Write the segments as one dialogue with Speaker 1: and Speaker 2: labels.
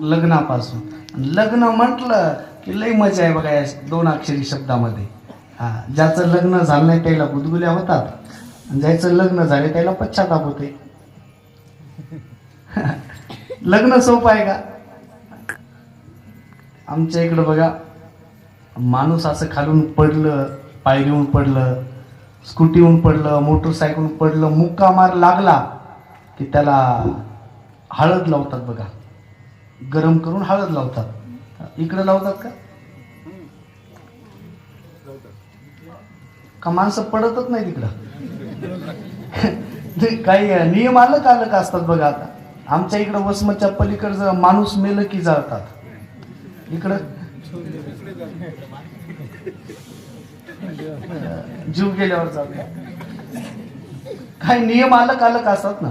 Speaker 1: लग्नापासून. लग्न म्हटलं की लई मजा आहे बघा या दोन अक्षरी शब्दामध्ये. हा ज्याचं लग्न झालं नाही त्याला गुदगुल्या होतात. ज्याचं लग्न झाले त्याला पश्चाताप होते. लग्न सोपं आहे का? आमच्या इकडं बघा माणूस असं खालून पडलं पायरीहून पडलं स्कूटीहून पडलं मोटरसायकलहून पडलं मुक्का मार लागला की त्याला हळद लावतात बघा. गरम करून हळद लावतात. इकडे लावतात का? का माणसं पडतच नाही तिकडं ते काही नियम आलं का आलं का असतात बघा आता? आमच्या इकडं वसमतच्या पलीकडचं माणूस मेलं की जाळतात. इकडं जीव गेल्यावर जातात काही नियम आलं का आलं का असतात ना?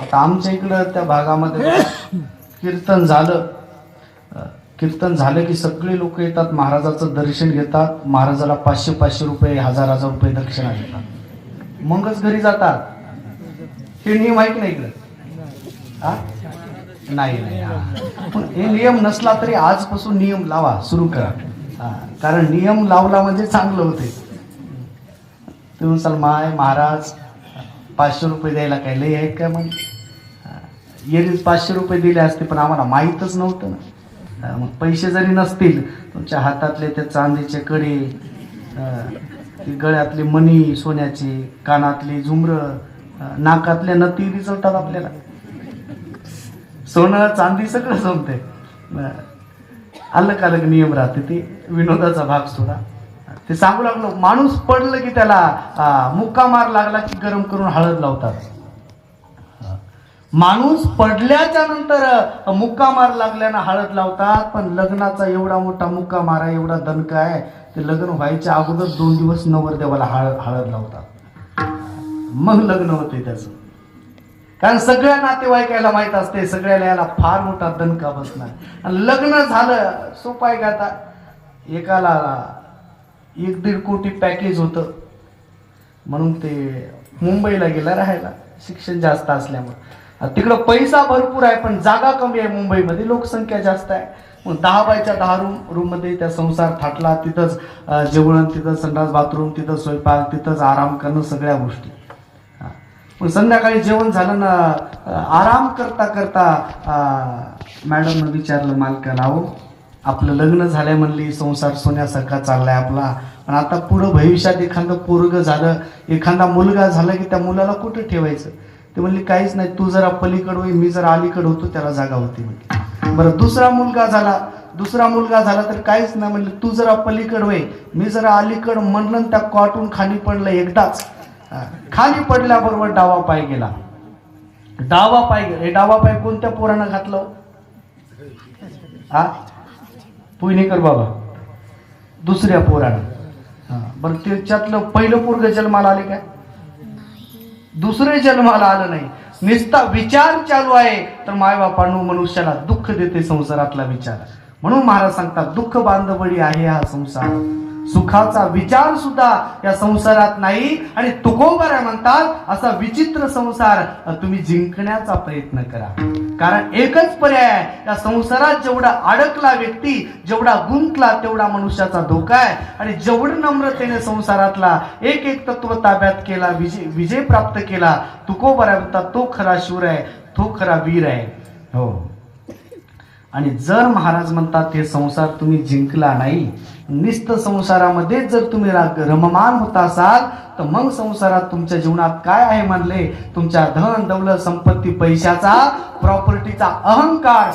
Speaker 1: आता आमच्या इकडं त्या भागामध्ये कीर्तन झालं. कीर्तन झालं की सगळे लोक येतात महाराजाचं दर्शन घेतात. महाराजाला पाचशे पाचशे रुपये हजार हजार रुपये दक्षिणा देतात. मगच घरी जातात. हे नियम ऐक नाही इकडं? हा? नाही नाही पण हे नियम नसला तरी आजपासून नियम लावा सुरू करा. कारण नियम लावला म्हणजे चांगलं होते. तुम्ही म्हणसाल माय महाराज पाचशे रुपये द्यायला काय लय आहेत काय मग? येणीच पाचशे रुपये दिले असते पण आम्हाला माहीतच नव्हतं ना. मग पैसे जरी नसतील तुमच्या हातातले ते चांदीचे कडे ती गळ्यातली मणी सोन्याची कानातली झुमरं नाकातल्या नती रिचवतात आपल्याला. सोनं चांदी सगळं जमते अलग अलग नियम राहते ते विनोदाचा भाग सोडा. ते सांगू लागलो माणूस पडलं की त्याला मुक्का मार लागला की गरम करून हळद लावतात. माणूस पडल्याच्या नंतर मुक्का मार लागल्यानं हळद लावतात पण लग्नाचा एवढा मोठा मुक्का मारा एवढा दणका आहे ते लग्न व्हायच्या अगोदर दोन दिवस नवरदेवाला हळद हळद लावतात. मग लग्न होते त्याचं. कारण सगळ्या नातेवाईकाला माहीत असते सगळ्याला याला फार मोठा दणका बसणार. आणि लग्न झालं सोपं आहे का आता एकाला एक दीड कोटी पॅकेज होतं. म्हणून ते मुंबईला गेला राहायला शिक्षण जास्त असल्यामुळे. तिकडं पैसा भरपूर आहे पण जागा कमी आहे मुंबईमध्ये. लोकसंख्या जास्त आहे. मग दहा बायच्या दहा रूम रूममध्ये त्या संसार थाटला. तिथंच जेवण तिथं संडास बाथरूम तिथं स्वयंपाक तिथंच आराम करणं सगळ्या गोष्टी. मग संध्याकाळी जेवण झालं ना आराम करता करता मॅडमनं विचारलं मालकाला अहो आपलं लग्न झालंय म्हणली संसार सोन्यासारखा चाललाय आपला. पण आता पुढं भविष्यात एखादं पोरग झालं एखादा मुलगा झाला की त्या मुलाला कुठे ठेवायचं? ते म्हणले काहीच नाही तू जरा पलीकड होई मी जरा अलीकड होतो त्याला जागा होती म्हणजे बरं दुसरा मुलगा झाला. दुसरा मुलगा झाला तर काहीच नाही म्हणले तू जरा पलीकड होय मी जरा अलीकड म्हणलं त्या कॉटून खाली पडलं एकदाच. खाली पडल्याबरोबर डावा पाय गेला. डावा पाय गेला. हे डावा पाय कोणत्या पोरानं घातलं? हा? पुणेकर बाबा. दुसऱ्या पोरानं. बरं त्याच्यातलं पहिलं पोरग जन्माला आले काय? दुसरे जन्माला आलं नाही. नुसता विचार चालू आहे तर मायबापांनो मनुष्याला दुःख देते संसारातला विचार. म्हणून महाराज सांगतात दुःख बांधवडी आहे हा संसार. सुखाचा विचार सुद्धा या संसारात नाही आणि तुकोबऱ्या म्हणतात असा विचित्र संसार तुम्ही जिंकण्याचा प्रयत्न करा. कारण एकच पर्याय आहे. या संसारात जेवढा अडकला व्यक्ती जेवढा गुंतला तेवढा मनुष्याचा धोका आहे. आणि जेवढं नम्रतेने संसारातला एक एक तत्व ताब्यात केला विजय विजय प्राप्त केला तुकोबऱ्या म्हणतात तो खरा शूर आहे तो खरा वीर आहे. हो. आणि जर महाराज म्हणतात हे संसार तुम्ही जिंकला नाही निस्त संसारामध्ये जर तुम्ही रा- रममान होत असाल तर मग संसारात तुमच्या जीवनात काय आहे म्हणले? तुमच्या धन दौलत संपत्ती पैशाचा प्रॉपर्टीचा अहंकार